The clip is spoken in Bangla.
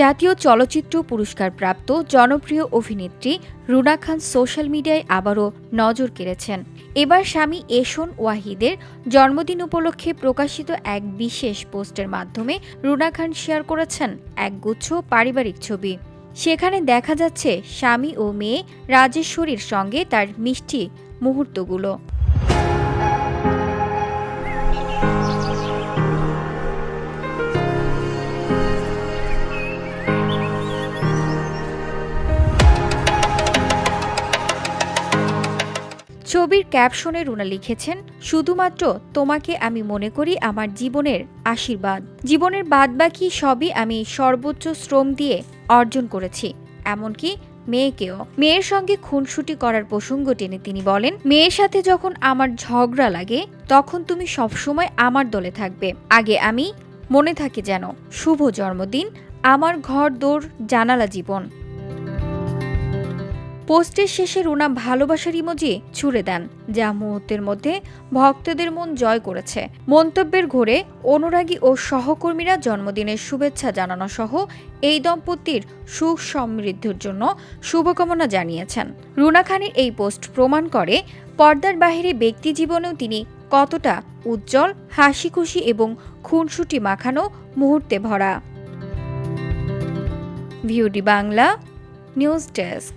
জাতীয় চলচ্চিত্র পুরস্কার প্রাপ্ত জনপ্রিয় অভিনেত্রী রুনা খান সোশ্যাল মিডিয়ায় আবারও নজর কেড়েছেন। এবার স্বামী এশন ওয়াহিদের জন্মদিন উপলক্ষে প্রকাশিত এক বিশেষ পোস্টের মাধ্যমে রুনা খান শেয়ার করেছেন এক গুচ্ছ পারিবারিক ছবি। সেখানে দেখা যাচ্ছে স্বামী ও মেয়ে রাজেশ্বরীর সঙ্গে তার মিষ্টি মুহূর্তগুলো। ছবির ক্যাপশনে রুনা লিখেছেন, শুধুমাত্র তোমাকে আমি মনে করি আমার জীবনের আশীর্বাদ। জীবনের বাদবাকি সবই আমি সর্বোচ্চ শ্রম দিয়ে অর্জন করেছি। এমনকি মেয়েকেও। মেয়ের সঙ্গে খুনসুটি করার প্রসঙ্গ টেনে তিনি বলেন, মেয়ের সাথে যখন আমার ঝগড়া লাগে, তখন তুমি সবসময় আমার দলে থাকবে। আগে আমি মনে থাকে যেন, শুভ জন্মদিন, আমার ঘর দৌড় জানালা জীবন। পোস্টের শেষে রুনা ভালোবাসার ইমোজি ছুড়ে দেন, যা মুহূর্তের মধ্যে ভক্তদের মন জয় করেছে। মন্তব্যের ঘোরে অনুরাগী ও সহকর্মীরা জন্মদিনের শুভেচ্ছা জানানো সহ এই দম্পতির সুখ সমৃদ্ধির জন্য শুভকামনা জানিয়েছেন। রুনা খানের এই পোস্ট প্রমাণ করে পর্দার বাহিরে ব্যক্তি জীবনেও তিনি কতটা উজ্জ্বল হাসি খুশি এবং খুনসুটি মাখানো মুহূর্তে ভরা। ভিউডি বাংলা নিউজ ডেস্ক।